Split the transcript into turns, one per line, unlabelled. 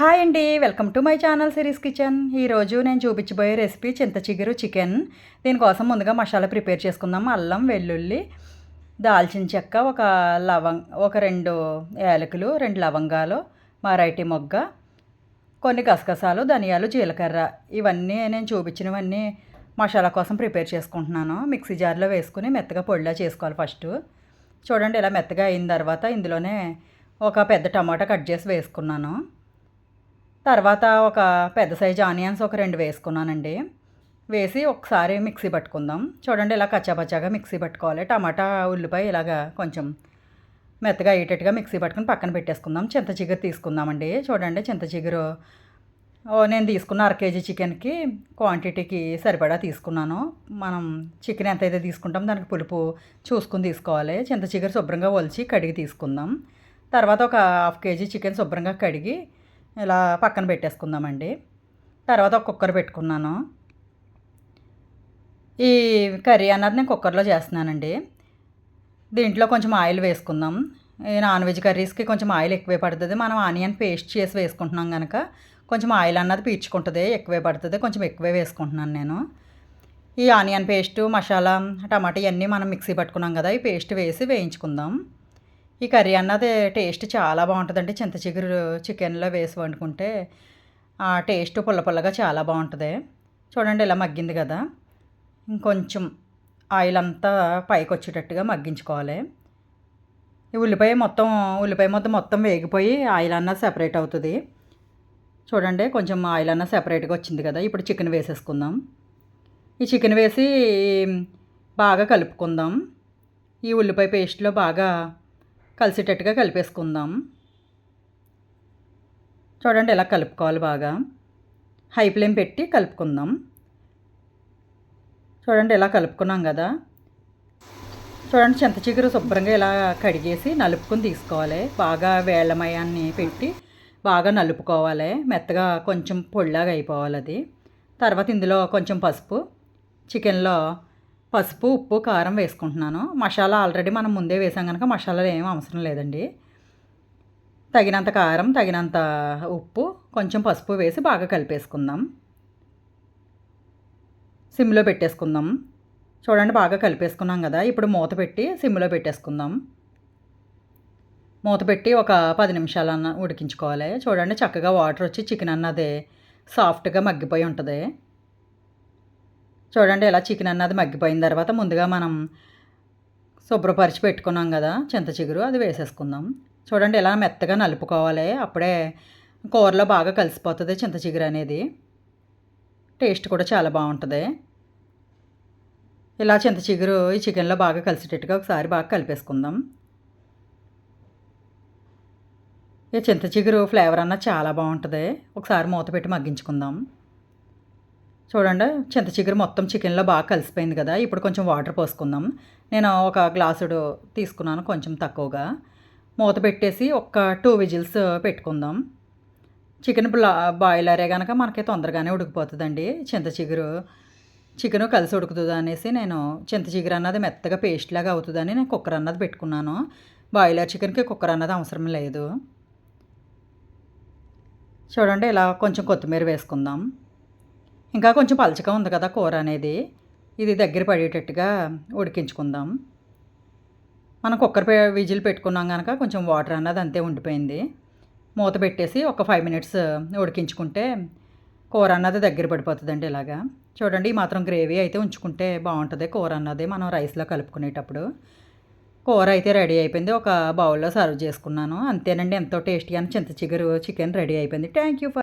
Hi అండి welcome to my channel series kitchen. ఈరోజు నేను చూపించబోయే రెసిపీ చింత చిగురు చికెన్. దీనికోసం ముందుగా మసాలా ప్రిపేర్ చేసుకుందాం. అల్లం వెల్లుల్లి దాల్చిన చెక్క ఒక లవంగ్ ఒక రెండు యాలకులు రెండు లవంగాలు మరాఠీ మొగ్గ కొన్ని గసగసాలు ధనియాలు జీలకర్ర. ఇవన్నీ నేను చూపించినవన్నీ మసాలా కోసం ప్రిపేర్ చేసుకుంటున్నాను. మిక్సీ జార్లో వేసుకుని మెత్తగా పొడిలా చేసుకోవాలి ఫస్ట్. చూడండి ఇలా మెత్తగా అయిన తర్వాత ఇందులోనే ఒక పెద్ద టమాటా కట్ చేసి వేసుకున్నాను. తర్వాత ఒక పెద్ద సైజు ఆనియన్స్ ఒక రెండు వేసుకున్నానండి. వేసి ఒకసారి మిక్సీ పట్టుకుందాం. చూడండి ఇలా కచ్చాపచ్చాగా మిక్సీ పట్టుకోవాలి. టమాటా ఉల్లిపాయ ఇలాగా కొంచెం మెత్తగా అయ్యేటట్టుగా మిక్సీ పట్టుకుని పక్కన పెట్టేసుకుందాం. చింత చిగురు తీసుకుందామండి. చూడండి చింత చిగురు. నేను తీసుకున్న అర కేజీ చికెన్కి క్వాంటిటీకి సరిపడా తీసుకున్నాను. మనం చికెన్ ఎంత అయితే తీసుకుంటాం దానికి పులుపు చూసుకుని తీసుకోవాలి. చింత చిగురు శుభ్రంగా ఒలిచి కడిగి తీసుకుందాం. తర్వాత ఒక హాఫ్ కేజీ చికెన్ శుభ్రంగా కడిగి ఇలా పక్కన పెట్టేసుకుందామండి. తర్వాత ఒక కుక్కర్ పెట్టుకున్నాను. ఈ కర్రీ అన్నది నేను కుక్కర్లో చేస్తున్నానండి. దీంట్లో కొంచెం ఆయిల్ వేసుకుందాం. ఈ నాన్ వెజ్ కర్రీస్కి కొంచెం ఆయిల్ ఎక్కువే పడుతుంది. మనం ఆనియన్ పేస్ట్ చేసి వేసుకుంటున్నాం కనుక కొంచెం ఆయిల్ అన్నది పీల్చుకుంటుంది ఎక్కువే పడుతుంది. కొంచెం ఎక్కువే వేసుకుంటున్నాను నేను. ఈ ఆనియన్ పేస్టు మసాలా టమాటా ఇవన్నీ మనం మిక్సీ పట్టుకున్నాం కదా ఈ పేస్ట్ వేసి వేయించుకుందాం. ఈ కర్రీ అన్నది టేస్ట్ చాలా బాగుంటుందండి. చింత చిగురు చికెన్లో వేసి వండుకుంటే ఆ టేస్ట్ పుల్ల పుల్లగా చాలా బాగుంటుంది. చూడండి ఇలా మగ్గింది కదా. ఇంకొంచెం ఆయిల్ అంతా పైకి వచ్చేటట్టుగా మగ్గించుకోవాలి. ఈ ఉల్లిపాయ మొత్తం ఉల్లిపాయ మొత్తం మొత్తం వేగిపోయి ఆయిల్ అన్న సెపరేట్ అవుతుంది. చూడండి కొంచెం ఆయిల్ అన్న సెపరేట్గా వచ్చింది కదా. ఇప్పుడు చికెన్ వేసేసుకుందాం. ఈ చికెన్ వేసి బాగా కలుపుకుందాం. ఈ ఉల్లిపాయ పేస్ట్లో బాగా కలిసేటట్టుగా కలిపేసుకుందాం. చూడండి ఇలా కలుపుకోవాలి బాగా. హై ఫ్లేమ్ పెట్టి కలుపుకుందాం. చూడండి ఇలా కలుపుకున్నాం కదా. చూడండి చింత చిగురు శుభ్రంగా ఇలా కడిగేసి నలుపుకొని తీసుకోవాలి. బాగా వేళ్ళమయాన్ని పెట్టి బాగా నలుపుకోవాలి. మెత్తగా కొంచెం పొడిలాగా అయిపోవాలి అది. తర్వాత ఇందులో కొంచెం పసుపు చికెన్లో పసుపు ఉప్పు కారం వేసుకుంటున్నాను. మసాలా ఆల్రెడీ మనం ముందే వేసాం కనుక మసాలాలు ఏం అవసరం లేదండి. తగినంత కారం తగినంత ఉప్పు కొంచెం పసుపు వేసి బాగా కలిపేసుకుందాం. సిమ్లో పెట్టేసుకుందాం. చూడండి బాగా కలిపేసుకున్నాం కదా. ఇప్పుడు మూత పెట్టి సిమ్లో పెట్టేసుకుందాం. మూత పెట్టి ఒక పది నిమిషాలు అన్న ఉడికించుకోవాలి. చూడండి చక్కగా వాటర్ వచ్చి చికెన్ అన్నది సాఫ్ట్గా మగ్గిపోయి ఉంటుంది. చూడండి ఇలా చికెన్ అన్నది మగ్గిపోయిన తర్వాత ముందుగా మనం శుభ్రపరిచి పెట్టుకున్నాం కదా చింత చిగురు అది వేసేసుకుందాం. చూడండి ఇలా మెత్తగా నలుపుకోవాలి. అప్పుడే కూరలో బాగా కలిసిపోతుంది చింత చిగురు అనేది. టేస్ట్ కూడా చాలా బాగుంటుంది. ఇలా చింత చిగురు ఈ చికెన్లో బాగా కలిసేటట్టుగా ఒకసారి బాగా కలిపేసుకుందాం. ఈ చింత చిగురు ఫ్లేవర్ అన్న చాలా బాగుంటుంది. ఒకసారి మూత పెట్టి మగ్గించుకుందాం. చూడండి చింత చిగురు మొత్తం చికెన్లో బాగా కలిసిపోయింది కదా. ఇప్పుడు కొంచెం వాటర్ పోసుకుందాం. నేను ఒక గ్లాసుడు తీసుకున్నాను కొంచెం తక్కువగా. మూత పెట్టేసి ఒక టూ విజిల్స్ పెట్టుకుందాం. చికెన్ బాయిలరే కనుక మనకి తొందరగానే ఉడికిపోతుందండి. చింత చిగురు చికెన్ కలిసి ఉడుకుతుంది అనేసి నేను చింత చిగురు అన్నది మెత్తగా పేస్ట్ లాగా అవుతుందని నేను కుక్కర్ అన్నది పెట్టుకున్నాను. బాయిలర్ చికెన్కి కుక్కర్ అన్నది అవసరం లేదు. చూడండి ఇలా కొంచెం కొత్తిమీర వేసుకుందాం. ఇంకా కొంచెం పలచగా ఉంది కదా కూర అనేది. ఇది దగ్గర పడేటట్టుగా ఉడికించుకుందాం. మనం కుక్కర్ విజిల్ పెట్టుకున్నాం కనుక కొంచెం వాటర్ అన్నది అంతే ఉండిపోయింది. మూత పెట్టేసి ఒక ఫైవ్ మినిట్స్ ఉడికించుకుంటే కూర అన్నది దగ్గర పడిపోతుందండి ఇలాగా. చూడండి ఈ మాత్రం గ్రేవీ అయితే ఉంచుకుంటే బాగుంటుంది కూర అన్నది మనం రైస్లో కలుపుకునేటప్పుడు. కూర అయితే రెడీ అయిపోయింది. ఒక బౌల్లో సర్వ్ చేసుకున్నాను. అంతేనండి ఎంతో టేస్టీగా చింత చిగురు చికెన్ రెడీ అయిపోయింది. Thank you for